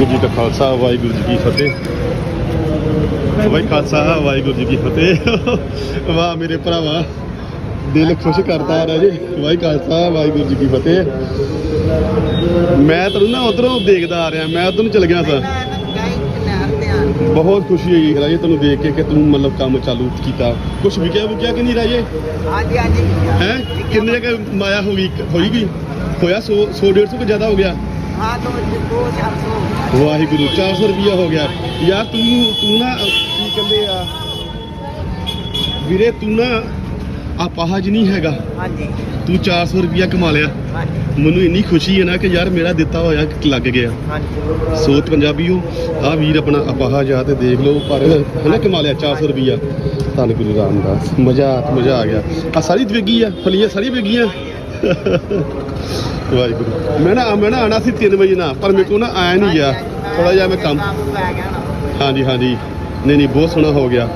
ਵਾਹਿਗੁਰੂ ਜੀ ਕਾ ਖਾਲਸਾ ਵਾਹਿਗੁਰੂ ਜੀ ਕੀ ਫਤਿਹ। ਵਾਹਿ ਖਾਲਸਾ ਵਾਹਿਗੁਰੂ ਜੀ ਕੀ ਫਤਿਹ। ਵਾਹ ਮੇਰੇ ਭਰਾਵਾ ਦਿਲ ਖੁਸ਼ ਕਰਦਾ ਰਾਜੇ ਵਾਹਿ ਖਾਲਸਾ ਵਾਹਿਗੁਰੂ ਜੀ ਕੀ ਫਤਿਹ। ਮੈਂ ਤੈਨੂੰ ਨਾ ਉਧਰੋਂ ਦੇਖਦਾ ਆ ਰਿਹਾ ਮੈਂ ਉਧਰ ਨੂੰ ਚਲ ਗਿਆ ਸਾਂ। ਬਹੁਤ ਖੁਸ਼ੀ ਹੋਈ ਰਾਜੇ ਤੈਨੂੰ ਦੇਖ ਕੇ ਕਿ ਤੂੰ ਮਤਲਬ ਕੰਮ ਚਾਲੂ ਕੀਤਾ। ਕੁਝ ਵਿਕਿਆ ਵਿਕਿਆ ਕਿ ਨਹੀਂ ਰਾਜੇ? ਹਾਂਜੀ ਹਾਂਜੀ ਹੈ? ਕਿੰਨੇ ਕ ਮਾਇਆ ਹੋ ਗਈ ਹੋਈ ਗਈ ਹੋਇਆ? 100 100 150 ਤੋਂ ਜ਼ਿਆਦਾ ਹੋ ਗਿਆ? ਹਾਂ ਦੋ ਦੋ ਚਾਰ ਸੌ। ਵਾਹਿਗੁਰੂ 400 ਰੁਪਿਆ ਹੋ ਗਿਆ। ਯਾਰ ਤੂੰ ਤੂੰ ਨਾ ਕੀ ਕਹਿੰਦੇ ਆ? ਵੀਰੇ ਤੂੰ ਨਾ ਆਪਾਹਜ ਨਹੀਂ ਹੈਗਾ। ਹਾਂਜੀ। ਤੂੰ 400 ਰੁਪਿਆ ਕਮਾ ਲਿਆ। ਹਾਂਜੀ। ਮੈਨੂੰ ਇੰਨੀ ਖੁਸ਼ੀ ਹੈ ਨਾ ਕਿ ਯਾਰ ਮੇਰਾ ਦਿੱਤਾ ਹੋਇਆ ਲੱਗ ਗਿਆ। ਹਾਂਜੀ। ਸੋਤ ਪੰਜਾਬੀਓ ਆ ਵੀਰ ਆਪਣਾ ਅਪਾਹਜ ਆ ਤੇ ਦੇਖ ਲਓ ਪਰ ਹਨਾ ਕਮਾ ਲਿਆ 400 ਰੁਪਿਆ ਧੰਨ ਗੁਰੂ ਰਾਮਦਾਸ। ਮਜ਼ਾ ਮਜ਼ਾ ਆ ਗਿਆ। ਆ ਸਾਰੀ ਵੇਗੀ ਆ? ਫਲੀਆਂ ਸਾਰੀ ਵੇਗੀਆਂ ਵਾਹਿਗੁਰੂ। ਮੈਂ ਨਾ ਮੈਂ ਨਾ ਆਣਾ ਸੀ 3 ਵਜੇ ਨਾ, ਪਰ ਮੇਰੇ ਕੋਲ ਨਾ ਆਇਆ ਨਹੀਂ ਗਿਆ। ਥੋੜਾ ਜਿਹਾ ਮੈਂ ਕੰਮ ਪੈ ਗਿਆ ਨਾ ਹਾਂਜੀ ਹਾਂਜੀ। ਨਹੀਂ ਨਹੀਂ, ਬਹੁਤ ਸੋਹਣਾ ਹੋ ਗਿਆ।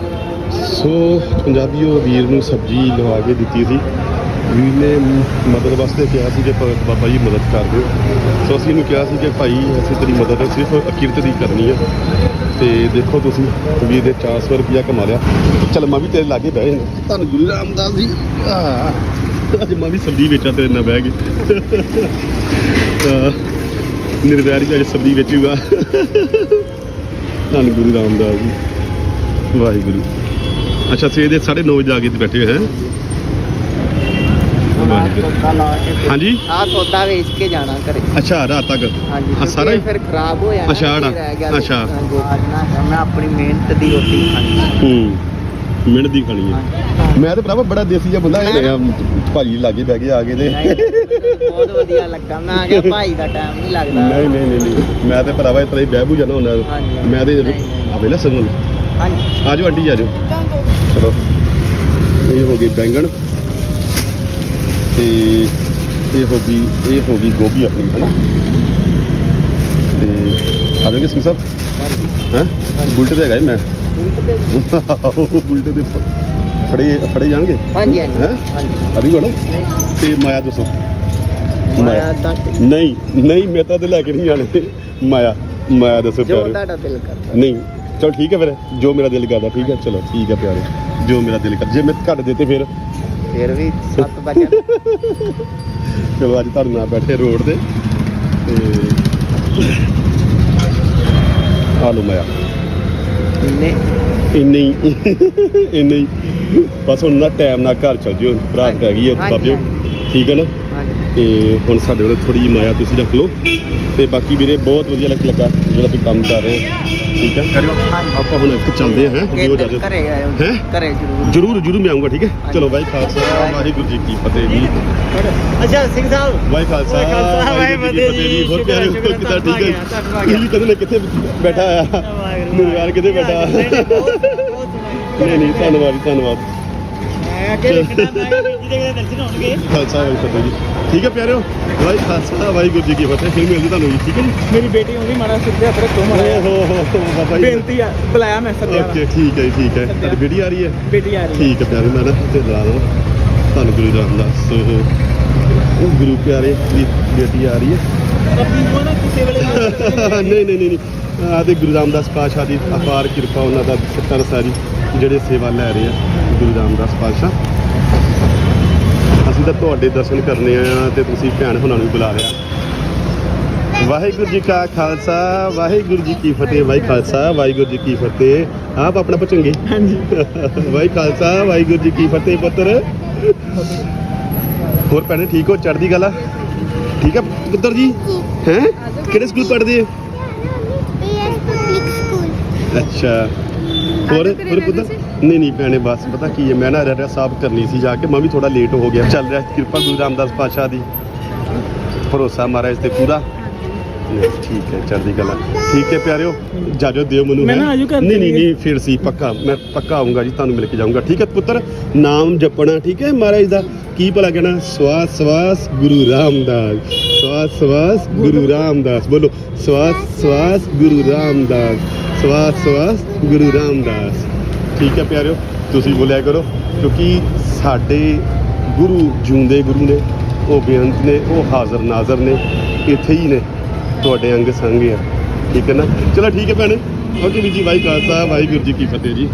ਸੋ, ਪੰਜਾਬੀਓ, ਵੀਰ ਨੂੰ ਸਬਜ਼ੀ ਲਵਾ ਕੇ ਦਿੱਤੀ ਸੀ। ਵੀਰ ਨੇ ਮਦਦ ਵਾਸਤੇ ਕਿਹਾ ਸੀ ਕਿ ਭਗਤ ਬਾਬਾ ਜੀ ਮਦਦ ਕਰ ਦਿਓ। ਸੋ ਅਸੀਂ ਇਹਨੂੰ ਕਿਹਾ ਸੀ ਕਿ ਭਾਈ, ਅਸੀਂ ਤੇਰੀ ਮਦਦ ਸਿਰਫ ਅਕੀਰਤ ਦੀ ਕਰਨੀ ਹੈ ਤੇ ਦੇਖੋ ਤੁਸੀਂ, ਵੀਰ ਦੇ 400 ਰੁਪਇਆ ਕਮਾ ਲਿਆ। ਚਲ, ਮੈਂ ਵੀ ਤੇਰੇ ਲਾਗੇ ਬਹਿ ਜਾਂਦਾ। ਤੁਹਾਨੂੰ ਗੁਰੂ ਰਾਮਦਾਸ ਜੀ। ਅੱਜ ਮੈਂ ਵੀ ਸਬਜ਼ੀ ਵੇਚਾਂ ਤੇਰੇ ਨਾਲ ਬਹਿ ਕੇ। ਨਿਰਵੈਰੀ ਅੱਜ ਸਬਜ਼ੀ ਵੇਚੂਗਾ ਧੰਨ ਗੁਰੂ ਰਾਮਦਾਸ ਜੀ। ਵਾਹਿਗੁਰੂ। ਅੱਛਾ ਸਵੇਰ ਦੇ 9:30 ਵਜੇ ਆ ਕੇ ਬੈਠੇ ਹੋਏ ਹੈ। ਹਾਂਜੀ? ਆ ਸੌਦਾ ਵੇਚ ਕੇ ਜਾਣਾ ਘਰੇ। ਅੱਛਾ ਰਾਤ ਤੱਕ? ਹਾਂਜੀ ਹਾਂ, ਸਾਰਾ ਹੀ? ਫਿਰ ਖਰਾਬ ਹੋਇਆ ਅੱਛਾ, ਅੱਛਾ। ਮੈਂ ਆਪਣੀ ਮਿਹਨਤ ਦੀ ਰੋਟੀ ਖਾਣੀ। ਹੂੰ। ਮਿਹਨਤ ਦੀ ਖਾਣੀ ਹੈ। ਮੈਂ ਤੇ ਭਰਾਵਾ ਬੜਾ ਦੇਸੀ ਜਿਹਾ ਬੰਦਾ ਇਹ ਭਾਜੀ ਲਾਗੇ ਬਹਿ ਕੇ ਆ ਗਏ ਤੇ। ਬਹੁਤ ਵਧੀਆ ਲੱਗਾ। ਮੈਂ ਆ ਗਿਆ ਭਾਈ ਦਾ ਟਾਈਮ ਨਹੀਂ ਲੱਗਦਾ। ਨਹੀਂ ਨਹੀਂ ਨਹੀਂ ਨਹੀਂ। ਮੈਂ ਤੇ ਭਰਾਵਾ ਇਸ ਤਰ੍ਹਾਂ ਹੀ ਬਹਿ ਬੂ ਜਾਣਾ ਹੁੰਦਾ। ਹਾਂਜੀ। ਮੈਂ ਤੇ ਨਹੀਂ, ਨਹੀਂ। ਆਵੇ ਨਾ ਸਗੋਂ। ਹਾਂਜੀ। ਆਜੋ ਆਂਟੀ ਆਜੋ। ਚਲੋ। ਇਹ ਹੋ ਗਈ ਬੈਂਗਣ। ਤੇ ਇਹ ਹੋ ਗਈ ਇਹ ਹੋ ਗਈ ਗੋਭੀ ਆਪਣੀ ਹੈ ਨਾ? ਤੇ ਆਜੋਗੇ ਸਿੰਘ ਸਾਹਿਬ ਹੈ? ਬੁਲਟ ਤੇ ਹੈਗਾ ਜੀ ਮੈਂ। ਬੁਲਟ ਦੇ ਫੜੇ ਫੜੇ ਜਾਣਗੇ? ਹਾਂਜੀ ਹਾਂਜੀ ਹੈਂ? ਹਾਂਜੀ ਅਭੀ ਕੋਲ ਤੇ ਮਾਇਆ ਦੱਸੋ। ਮਾਇਆ। ਦੱਸ ਨਹੀਂ ਨਹੀਂ ਮੈਂ ਤਾਂ ਤੇ ਲੈ ਕੇ ਨਹੀਂ ਜਾਣੇ। ਮਾਇਆ ਮਾਇਆ ਦੱਸੋ ਜੋ ਪਿਆਰੇ। ਤੁਹਾਡਾ ਦਿਲ ਕਰਦਾ। ਨਹੀਂ ਚਲੋ ਠੀਕ ਹੈ ਫਿਰ। ਜੋ ਮੇਰਾ ਦਿਲ ਕਰਦਾ ਠੀਕ ਹੈ। ਚਲੋ ਠੀਕ ਹੈ ਪਿਆਰੇ। ਜੋ ਮੇਰਾ ਦਿਲ ਕਰ ਜੇ ਮੈਂ ਘੱਟ ਦਿੱਤੇ ਫਿਰ? ਫਿਰ ਵੀ 7 ਵਜੇ। ਚਲੋ ਅੱਜ ਤੁਹਾਡੇ ਨਾਲ ਬੈਠੇ ਰੋਡ ਤੇ। ਤੇ ਆ ਲਓ ਮਾਇਆ। ਨੇ ਇੰਨੇ ਹੀ। ਇੰਨੇ ਹੀ। ਬਸ ਹੁਣ ਨਾ ਟਾਈਮ ਨਾਲ ਘਰ ਚੱਲ ਜਿਓ ਰਾਤ ਪੈ ਗਈ ਹੈ ਹਾਂਜੀ, ਬਾਬਿਓ। ਠੀਕ ਹੈ ਨਾ? ਤੇ ਹੁਣ ਸਾਡੇ ਕੋਲ ਥੋੜੀ ਜਿਹੀ ਮਾਇਆ ਤੁਸੀਂ ਰੱਖ ਲਓ। ਤੇ ਬਾਕੀ ਵੀਰੇ ਬਹੁਤ ਵਧੀਆ ਲੱਗ ਲੱਗਾ ਜਿਹੜਾ ਤੁਸੀਂ ਕੰਮ ਕਰ ਰਹੇ ਹੋ। ਠੀਕ ਹੈ। ਆਪਾਂ ਹੁਣ ਇੱਕ ਚੱਲਦੇ ਹਾਂ ਵੀ ਕਿਤੇ ਜਾਦੇ ਘਰੇ ਆਇਓ ਹੈਂ? ਘਰੇ ਜ਼ਰੂਰ। ਜਰੂਰ ਜਰੂਰ ਮੈਂ ਆਉਂਗਾ ਠੀਕ ਹੈ? ਚਲੋ ਬਾਈ ਖਾਲਸਾ ਵਾਹਿਗੁਰੂ ਜੀ ਕੀ ਫਤਿਹ ਜੀ। ਅੱਛਾ ਸਿੰਘ ਸਾਹਿਬ। ਖਾਲਸਾ ਵਾਹਿ ਖਾਲਸਾ, ਵਾਹਿਗੁਰੂ ਜੀ ਕੀ ਫਤਿਹ ਜੀ। ਹੋਰ ਪਿਆਰੇ ਹੈ, ਠੀਕ ਹੈ? ਧੰਨਵਾਦ ਨੇ ਕਿੱਥੇ ਬੈਠਾ ਆ? ਨਿਰਵਾਰ ਕਿਤੇ ਬੈਠਾ? ਨਹੀਂ ਨਹੀਂ ਧੰਨਵਾਦ। ਜੀ ਧੰਨਵਾਦ ਖਾਲਸਾ ਵਾਹਿਗੁਰੂ ਫਤਿਹ ਜੀ। ਠੀਕ ਹੈ ਪਿਆਰਿਓ? ਵਾਹਿ ਖਾਲਸਾ ਵਾਹਿਗੁਰੂ ਜੀ ਕੀ ਫਤਿਹ। ਫਿਰ ਮਿਲਦੀ ਤੁਹਾਨੂੰ ਜੀ ਠੀਕ ਹੈ ਜੀ? ਮੇਰੀ ਬੇਟੀ ਆਉਂਦੀ ਮਾੜਾ ਸਿਰ ਤੇ ਹੱਥ ਰੱਖੋ ਓ ਮਾੜਾ ਹੋ ਹੋ ਹੋ ਬਾਬਾ ਜੀ। ਬੇਨਤੀ ਆ ਬੁਲਾਇਆ ਮੈਂ ਸੱਦਿਆ ਓਕੇ ਠੀਕ ਹੈ ਜੀ, ਠੀਕ ਹੈ। ਤੁਹਾਡੀ ਬੇਟੀ ਆ ਰਹੀ ਹੈ? ਬੇਟੀ ਆ ਰਹੀ ਠੀਕ ਹੈ ਪਿਆਰੇ ਮੈਂ ਨਾ ਤੇ ਲਾ ਦਵਾਂ ਤੁਹਾਨੂੰ ਗੁਰੂ ਰਾਮਦਾਸ ਸੋ ਉਹ ਗੁਰੂ ਪਿਆਰੇ ਦੀ ਬੇਟੀ ਆ ਰਹੀ ਹੈ। ਹੈ ਆਪਣੀ ਉਹ ਨਾ ਕਿਸੇ ਵੇਲੇ ਨਹੀਂ ਨਹੀਂ ਨਹੀਂ ਨਹੀਂ। ਆ ਤੇ ਗੁਰੂ ਰਾਮਦਾਸ ਪਾਤਸ਼ਾਹ ਦੀ ਅਪਾਰ ਕਿਰਪਾ ਉਹਨਾਂ ਦਾ ਸੱਤਰ ਸਾਰੀ ਜਿਹੜੇ ਸੇਵਾ ਲੈ ਰਹੇ ਆ। ਗੁਰੂ ਰਾਮਦਾਸ ਪਾਤਸ਼ਾਹ। ਅਸੀਂ ਤਾਂ ਤੁਹਾਡੇ ਦਰਸ਼ਨ ਕਰਨੇ ਆ ਤੇ ਤੁਸੀਂ ਭੈਣ ਹੁਣਾਂ ਨੂੰ ਬੁਲਾ ਲਿਆ। ਵਾਹਿਗੁਰੂ ਜੀ ਕਾ ਖਾਲਸਾ ਵਾਹਿਗੁਰੂ ਜੀ ਕੀ ਫਤਿਹ ਵਾਹਿ ਖਾਲਸਾ ਵਾਹਿਗੁਰੂ ਜੀ ਕੀ ਫਤਿਹ। ਆਪ ਆਪਣਾ ਪਚੰਗੇ ਹਾਂਜੀ। ਵਾਹਿ ਖਾਲਸਾ ਵਾਹਿਗੁਰੂ ਜੀ ਕੀ ਫਤਿਹ ਪੁੱਤਰ। ਹੋਰ ਭੈਣੇ ਠੀਕ ਹੋ? ਚੜ੍ਹਦੀ ਗੱਲ ਆ ਠੀਕ ਆ ਪੁੱਤਰ ਜੀ? ਹੈ? ਕਿਹੜੇ ਸਕੂਲ ਪੜ੍ਹਦੇ ਹੋ? ਪੀਐਸ ਹੋਰ ਹੋਰ ਪੁੱਤਰ ਨਹੀਂ ਨਹੀਂ ਭੈਣੇ ਬਸ ਪਤਾ ਕੀ ਹੈ ਮੈਂ ਨਾ ਰੜਾ ਸਾਫ਼ ਕਰਨੀ ਸੀ ਜਾ ਕੇ। ਮੈਂ ਵੀ ਥੋੜਾ ਲੇਟ ਹੋ ਗਿਆ। ਚੱਲ ਰਿਹਾ ਕਿਰਪਾ ਗੁਰੂ ਰਾਮਦਾਸ ਪਾਤਸ਼ਾਹ ਦੀ। ਭਰੋਸਾ ਮਹਾਰਾਜ ਤੇ ਪੂਰਾ। ਨਹੀਂ, ਠੀਕ ਹੈ ਚੜ੍ਹਦੀ ਕਲਾ। ਠੀਕ ਹੈ ਪਿਆਰਿਓ ਜਾਜੋ ਦਿਓ ਮੈਨੂੰ ਮੈਂ ਹੈਂ? ਨਾ ਆਜੂ ਘਰ ਨਹੀਂ ਨਹੀਂ। ਨਹੀਂ ਫਿਰ ਸੀ ਪੱਕਾ। ਮੈਂ ਪੱਕਾ ਆਉਂਗਾ ਜੀ ਤੁਹਾਨੂੰ ਮਿਲ ਕੇ ਜਾਊਂਗਾ। ਠੀਕ ਹੈ ਪੁੱਤਰ ਨਾਮ ਜਪਣਾ ਠੀਕ ਹੈ ਮਹਾਰਾਜ ਦਾ? ਕੀ ਭਲਾ ਕਹਿਣਾ? ਸਵਾਸ ਸਵਾਸ ਗੁਰੂ ਰਾਮਦਾਸ। ਸਵਾਸ ਸਵਾਸ ਗੁਰੂ ਰਾਮਦਾਸ। ਬੋਲੋ ਸਵਾਸ ਸਵਾਸ ਗੁਰੂ ਰਾਮਦਾਸ। ਸਵਾਸ ਸਵਾਸ, ਗੁਰੂ ਰਾਮਦਾਸ। ਠੀਕ ਹੈ ਪਿਆਰਿਓ, ਤੁਸੀਂ ਬੋਲਿਆ ਕਰੋ, ਕਿਉਂਕਿ ਸਾਡੇ ਗੁਰੂ ਜੂੰਦੇ ਗੁਰੂ ਨੇ, ਉਹ ਬੇਅੰਤ ਨੇ, ਉਹ ਹਾਜ਼ਰ ਨਾਜ਼ਰ ਨੇ, ਇੱਥੇ ਹੀ ਨੇ, ਤੁਹਾਡੇ ਅੰਗ ਸੰਗ ਆ। ਠੀਕ ਹੈ ਨਾ? ਚਲੋ ਠੀਕ ਹੈ ਭੈਣੇ। ਓਕੇ ਵੀ ਜੀ ਵਾਹਿ ਖਾਲਸਾ, ਵਾਹਿਗੁਰੂ ਜੀ ਕੀ ਫਤਿਹ ਜੀ।